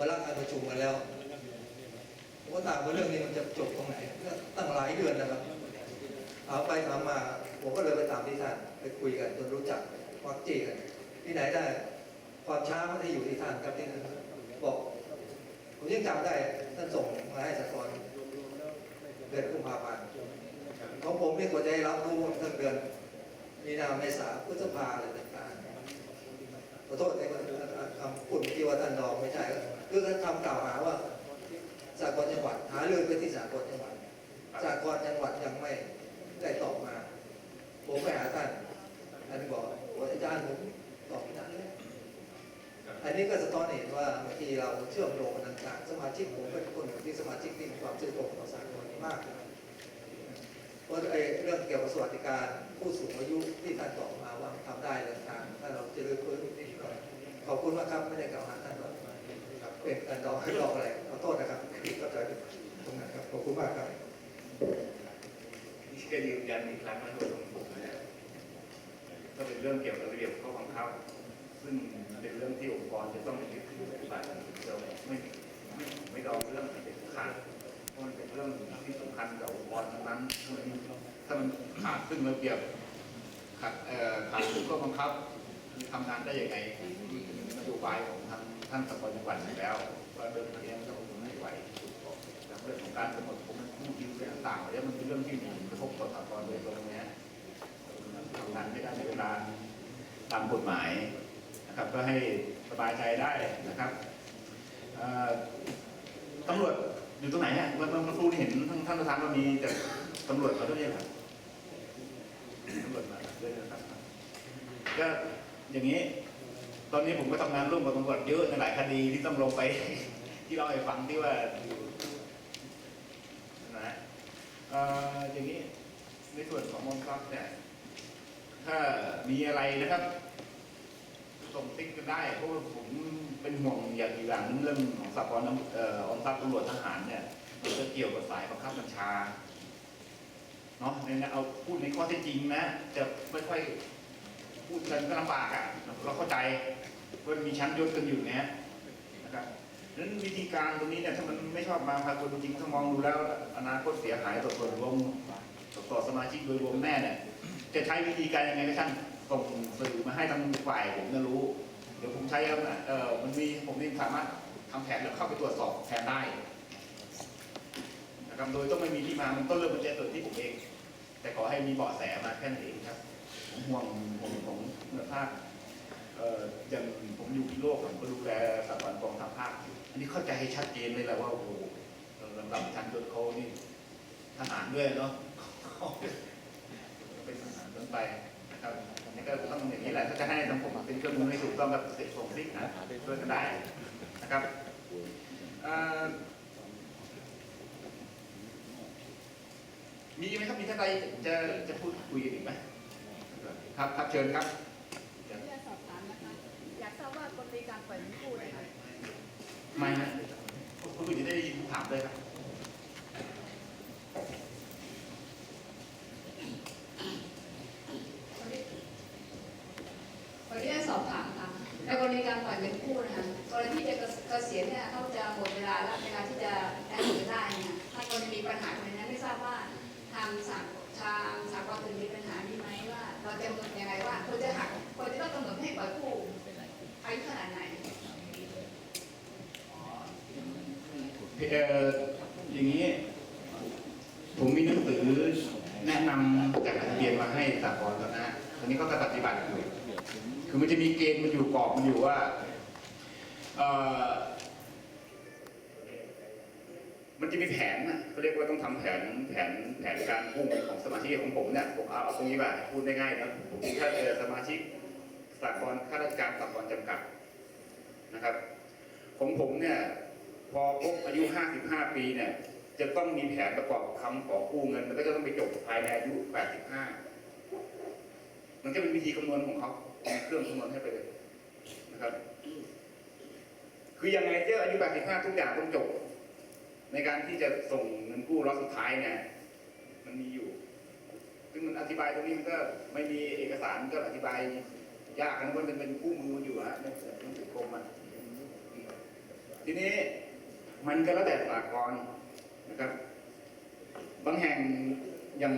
วาระการประชุมกันแล้วผมก็ถามว่าเรื่องนี้มันจะจบตรงไหนตั้งหลายเดือนนะครับเอาไปถามมา ผมก็เลยไปตามที่ท่านไปคุยกันจนรู้จักวักจีกันที่ไหนได้ความช้าไม่ได้อยู่ที่ท่านครับที่ท่นบอกผมยังจำได้ท่านส่งมาให้สกรเดือนกุมภาพันธ์ของผมนี่กว่าจะได้รับรู้ตั้งเดือนมีนาเมษาพฤษภาอะไรต่างๆขอโทษในคำพูดที่ว่าท่านรองไม่ใช่ ก็คือท่านคำกล่าวหาว่าสากลจังหวัดหาเรื่องไปที่สากลจังหวัดสากลจังหวัดยังไม่ได้ตอบมา ผมไปหาท่านท่านบอกว่าอาจารย์ผมตอบไม่ได้เลยอันนี้ก็สะท้อนเห็นว่าบางทีเราเชื่อมโยงกันต่างๆสมาชิกผมเป็นคนหนึ่งที่สมาชิกที่มีความซื่อตรงต่อสากลมากเพราะไอ้เรื่องเกี่ยวกับสวัสดิการผู้สูงอายุที่ท่านตอบมาว่าทำได้เรื่องทางถ้าเราจะเลือกพื้นที่ขอบคุณมากครับไม่ได้กล่าวหา เป็นการดอกให้ดออะไรขอโทษนะครับที่เข้าใจตรงนั้นครับขอบคุณมากครับนี่ก็ยืนยันอีกครั้งนะโดยตรงผมนะก็เป็นเรื่องเกี่ยวกับระเบียบข้อบังคับ ซึ่งเป็นเรื่องที่องค์กรจะต้องยึดถือปฏิบัติเราไม่ไม่ไม่ดองเรื่องเด็ดขาดเพราะมันเป็นเรื่องที่สำคัญกับองค์กรทั้งนั้นถ้ามันขาดซึ่งระเบียบขาดเอ่อขาดซึ่งข้อบังคับมันทำงานได้ยังไงนโยบายของ ท่านสกลจังหวัดอยู่แล้วว่าเรื่องนี้มันจะคงไม่ไหวแต่เรื่องของการกำหนดผมผู้ดิวเรื่องต่างๆเนี่ยมันเป็นเรื่องที่มีกระทบต่อสากลโดยตรงนะทำงานไม่ได้ในเวลาตามกฎหมายนะครับ ก็ให้สบายใจได้นะครับตำรวจอยู่ตรงไหนเนี่ยเมื่อเมื่อครู่นี่เห็นท่านท่านประธานว่ามีแต่ตำรวจมาด้วยครับตำรวจมาด้วยนะครับก็อย่างนี้ ตอนนี้ผมก็ทำงานร่วมกับตำรวจเยอะในหลายคดีที่ต้องลงไป ที่เราให้ฟังที่ว่านะฮะอย่างนี้ในส่วนของมอนทรัพย์เนี่ย ถ้ามีอะไรนะครับส่งติ๊กกันได้เพราะว่าผมเป็นห่วงอย่างอีกอย่างหนึงเรื่องของสากลน้ำเอ่อออมทรัพย์ตำรวจทหารเนี่ยมันจะเกี่ยวกับสายบังคับบัญชาเนาะเนี่ยเอาพูดในข้อเท็จจริงนะ จะไม่ค่อย พูดกันก็ลำบากอะเราเข้าใจว่ามีชั้นยศกันอยู่เนี้ยนะครับนั้นวิธีการตรงนี้เนี่ยถ้ามันไม่ชอบมาพากลจริงๆถ้ามองดูแล้ว อนาคตเสียหายต่อส่วนรวมต่อสมาชิกโดยรวมแน่เนี่ยจะใช้วิธีการยังไงก็ช่างส่งสื่อมาให้ทางฝ่ายผมจะรู้ เดี๋ยวผมใช้แล้วนะเออมันมีผมนี่สามารถทำแผนแล้วเข้าไปตรวจสอบแทนได้นะครับโดยต้องไม่มีที่มามันต้นเริ่มมันจะเกิดที่ผมเอง แต่ขอให้มีเบาะแสมาแค่นั้นเองครับ ผมห่วงห่วงของเมื่อภาคอย่างผมอยู่ที่โลกผมก็ดูแลสถาบันกองทัพภาค อันนี้เข้าใจให้ชัดเจนเลยแหละว่าโอ้โหลำดับชั้นยศเขานี่ทหารด้วยเนาะเป็นทหารต้นไปนะครับอันนี้ก็ต้องอย่างนี้แหละถ้าจะให้ทางผมเป็นเครื่องมือให้ถูกต้องกับเสร็จส่งซิกนะช่วยกันได้นะครับมีไหมครับมีท่านใดจะจะพูดคุยอีกไหม ครับครับเชิญครับอยากจะสอบถามนะคะ อยากทราบว่ากรณีการปล่อยเงินกู้เนี่ยค่ะไม่นะคุณผู้หญิงได้ยินผมถามเลยครับขออนุญาตสอบถามค่ะในกรณีการปล่อยเงินกู้นะคะกรณีที่จะเกษียณเนี่ยเขาจะหมดเวลาแล้วเวลาที่จะได้เงินได้เนี่ยถ้ากรณีมีปัญหาในนั้นไม่ทราบว่าทางสากทางสากลถึงมีปัญหา นี้ว่าเราจะกำหนดยังไงว่าควรจะหักควรจะต้องกำหนดให้ปล่อยกู้อายุขนาดไหนเอ่ออย่างนี้ ผมมีหนังสือแนะนำจากทะเบียนมาให้สากลแล้วนะตอนนี้ก็ปฏิบัติอยู่คือมันจะมีเกณฑ์มันอยู่กรอบมันอยู่ว่าเอ่อ มันจะมีแผนนะเขาเรียกว่าต้องทำแผนแผนแผนการกู้เงินของสมาชิกของผมเนี่ยผมเอาเอาตรงนี้มาพูดได้ง่ายนะถ้าเจอสมาชิกสากลข้าราชการสากลจำกัดนะครับ ของผมเนี่ยพอครบอายุ 55 ปีเนี่ยจะต้องมีแผนประกอบคำขอกู้เงินแล้วก็จะต้องไปจบภายในอายุ 85 มันก็เป็นวิธีคำนวณของเขาเครื่องคำนวณให้ไปเลยนะครับ คือยังไงเจ้าอายุ 85 ทุกอย่างต้องจบ ในการที่จะส่งเงินกู้รอบสุดท้ายเนี่ยมันมีอยู่ ซึ่งมันอธิบายตรงนี้มันก็ไม่มีเอกสารก็อธิบายยากนะเพราะมันเป็นคู่มือมันอยู่ฮะในหนังสือกรมอะทีนี้มันก็แล้วแต่สากลนะครับ บางแห่งอย่าง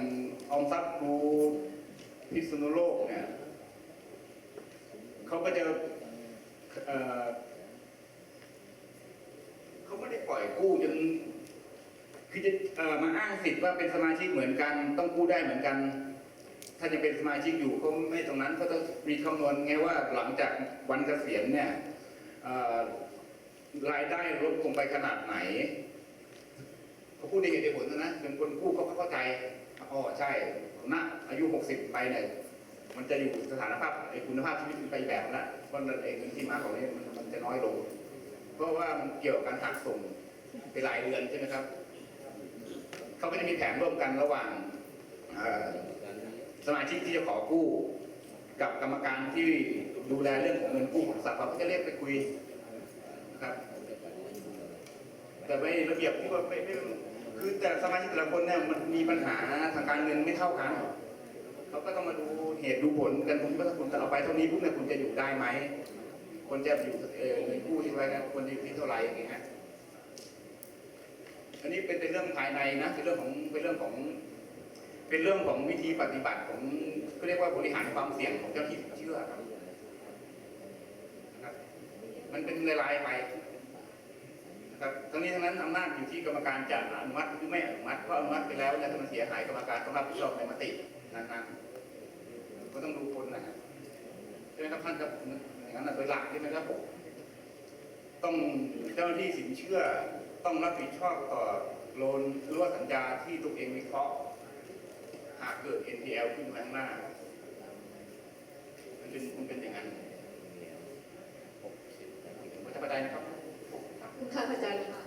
ออมทรัพย์ครูพิษณุโลกเนี่ยเขาก็จะ เขาไม่ได้ปล่อยกู้จนคือจะเอ่อมาอ้างสิทธิ์ว่าเป็นสมาชิกเหมือนกัน ต้องกู้ได้เหมือนกัน ถ้าจะเป็นสมาชิกอยู่ก็ไม่ตรงนั้นก็ต้องมีคำนวณไงว่าหลังจากวันเกษียณเนี่ยเอ่อรายได้ลดลงไปขนาดไหนเขาพูดในเหตุผลนะเป็นคนกู้เขาเข้าใจอ๋อใช่ณอายุ60ไปเนี่ยมันจะอยู่สถานภาพไอ้คุณภาพชีวิตไปแบบนั้นเพราะนั่นเองที่มาของนี้มันมันจะน้อยลง ราะว่ามันเกี่ยวกับการหักส่งไปรายเดือนใช่ไหมครับเขาก็จะมีแผนร่วมกันระหว่างสมาชิกที่จะขอกู้ กับกรรมการที่ดูแลเรื่องของเงินกู้ของสหกรณ์เขาจะเรียกไปคุยนะครับ แต่ไม่ระเบียบที่ว่าไม่ไม่คือแต่สมาชิกแต่ละคนเนี่ยมันมีปัญหาทางการเงินไม่เท่ากันเขาก็ต้องมาดูเหตุดูผลกันคุณว่าถ้าคุณจะเอาไปเท่านี้ปุ๊บเนี่ยคุณจะอยู่ได้ไหม คนจะอยู่เออเงินกู้ที่ไว้นะควรจะอยู่ที่เท่าไหร่อย่างเงี้ยฮะอันนี้เป็นเป็นเรื่องภายในนะเป็นเรื่องของเป็นเรื่องของเป็นเรื่องของวิธีปฏิบัติของก็เรียกว่าบริหารความเสี่ยงของเจ้าที่เชื่อครับนะครับมันเป็นรายๆไปนะครับทั้งนี้ทั้งนั้นอำนาจอยู่ที่กรรมการจะอนุมัติหรือไม่อนุมัติเพราะอนุมัติไปแล้วเนี่ยถ้ามันเสียหายกรรมการต้องรับผิดชอบในมตินั้นๆก็ต้องดูคนนะฮะใช่ไหมครับท่านครับ อย่างนั้นนะโดยหลักใช่ไหมครับต้องเจ้าหน้าที่สินเชื่อต้องรับผิดชอบต่อโลนหรือว่าสัญญาที่ตัวเองวิเคราะห์หากเกิด NPL ขึ้นมาข้างหน้ามันเป็นมันเป็นอย่างนั้นผมจะประเด็นนะครับ ขอบคุณค่ะอาจารย์ค่ะ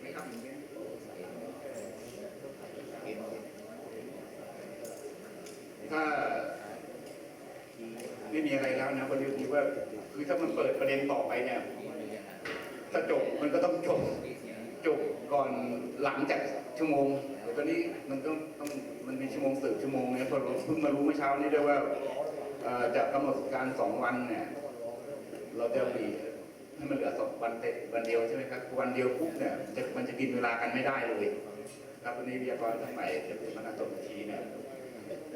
ไม่ครับถ้าไม่มี อะไรแล้วนะประเด็นนี้ว่า คือถ้ามันเปิดประเด็นต่อไปเนี่ยถ้าจบมันก็ต้องจบจบก่อนหลังจากชั่วโมงแต่ตอนนี้มันต้องต้องมันมีชั่วโมงสืบชั่วโมงเนี่ยพอเราเพิ่งมารู้เมื่อเช้านี้ด้วยว่าจะกำหนดการสองวันเนี่ย เราจะมีให้มันเหลือสองวันเต็วันเดียวใช่ไหมครับวันเดียวปุ๊บเนี่ยจะมันจะกินเวลากันไม่ได้เลยครับวันนี้วิทยากรท่านใหม่จะเป็นมานาตบทีเนี่ย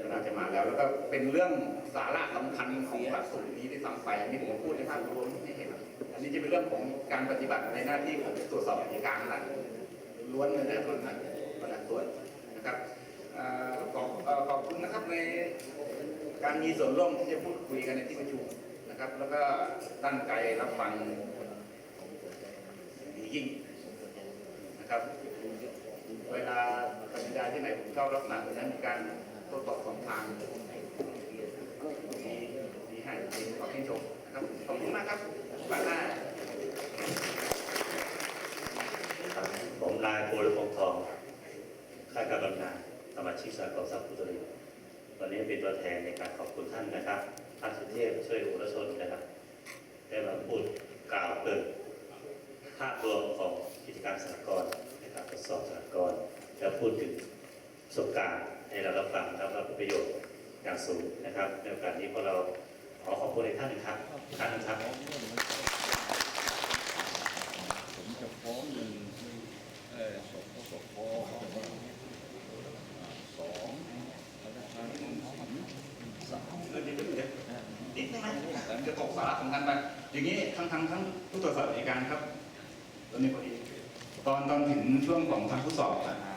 น่าจะมาแล้ว แล้วก็เป็นเรื่องสาระสำคัญของหลักสูตรนี้ที่ซ้ำไปอันนี้ผมพูดในภาพรวมให้เห็นอันนี้จะเป็นเรื่องของการปฏิบัติในหน้าที่ของตรวจสอบอัยการหลักล้วนเลยนะล้วนนะประหลัดตรวจนะครับขอบขอบคุณนะครับในการมีส่วนร่วมที่จะพูดคุยกันในที่ประชุมนะครับ แล้วก็ตั้งใจรับฟังดียิ่งนะครับ เวลาตัดสินใจที่ไหนผมชอบลักษณะแบบนั้นการ โต้ตอบสองทางดีดีให้ดีขอชื่นชมนะครับขอบคุณมากครับบานหน้าผมนายภูริพงษ์ทองข้าราชการบำนาสมาชิกสากลทรัพพุทธริตวันนี้เป็นตัวแทนในการขอบคุณท่านนะครับท่านสุเทพช่วยอุรชนนะครับได้มาพูดกล่าวเปิดภาพรวมของกิจการสหกรณ์ในการตรวจสอบสหกรณ์แล้วพูดถึงประสบการณ์ ให้เรารับฟังแล้วรับประโยชน์อย่างสูงนะครับในโอกาสนี้พวกเราขอขอบคุณในท่านนะครับอีกครั้งหนึงครับผมจะฟ้องหนึ่งเออสปสปสองธนาคารออมสินสามเรื่องนี้เป็นเรื่องนิดนึงนะจะตกสาระสำคัญไปอย่างนี้ทั้งทั้งทั้งผู้ตรวจสอบอัยการครับตอนนี้พอดีตอนตอนถึงช่วงของทางผู้สอบอะ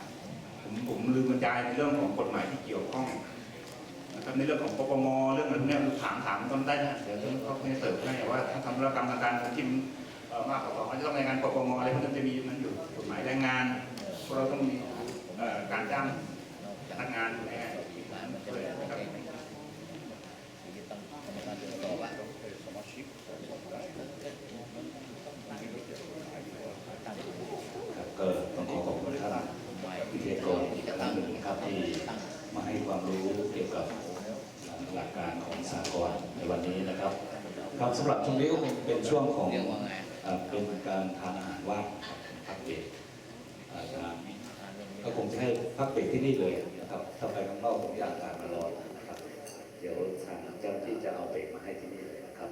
ผมลืมบรรยายในเรื่องของกฎหมายที่เกี่ยวข้องนะครับในเรื่องของปปงเรื่องอะไรเนี่ยถามถามต้นได้นะเดี๋ยวเขาไม่เสริมให้ว่าถ้าทำธุรกรรมทางการเงินที่มันเอ่อมากกว่าสองจะต้องรายงานปปงอะไรพวกนั้นจะมีมันอยู่กฎหมายแรงงานเพราะเราต้องมีการจ้างพนักงาน ครับสำหรับช่วงนี้ก็คงเป็นช่วงของเป็นการทานอาหารว่างพักเบรกก็คงจะให้พักเบรกที่นี่เลยนะครับถ้าไปข้างนอกผมอยากทานมารอนะครับ เดี๋ยวทางเจ้าที่จะเอาเบรกมาให้ที่นี่เลยนะครับ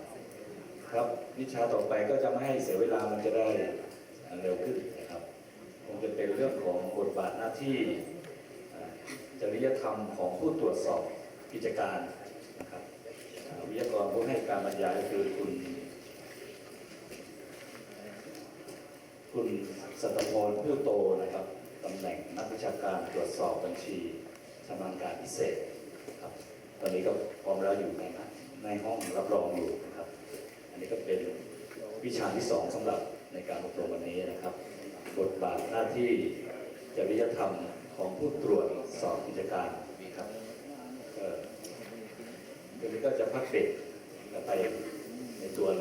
ครับวิชาต่อไปก็จะไม่ให้เสียเวลามันจะได้เร็วขึ้นนะครับคงจะเป็นเรื่องของบทบาทหน้าที่จริยธรรมของผู้ตรวจสอบกิจการ วิทยากรผู้ให้การบรรยายคือคุณ คุณสัตพรผู้โตนะครับตำแหน่งนักวิชาการตรวจสอบบัญชีชำนาญการพิเศษครับตอนนี้ก็พร้อมแล้วอยู่ในในห้องรับรองอยู่นะครับ อันนี้ก็เป็นวิชาที่สองสำหรับในการอบรมวันนี้นะครับ บทบาทหน้าที่จริยธรรมของผู้ตรวจสอบกิจการ ตรงนี้ก็จะพักเบรกไปในตัวเลย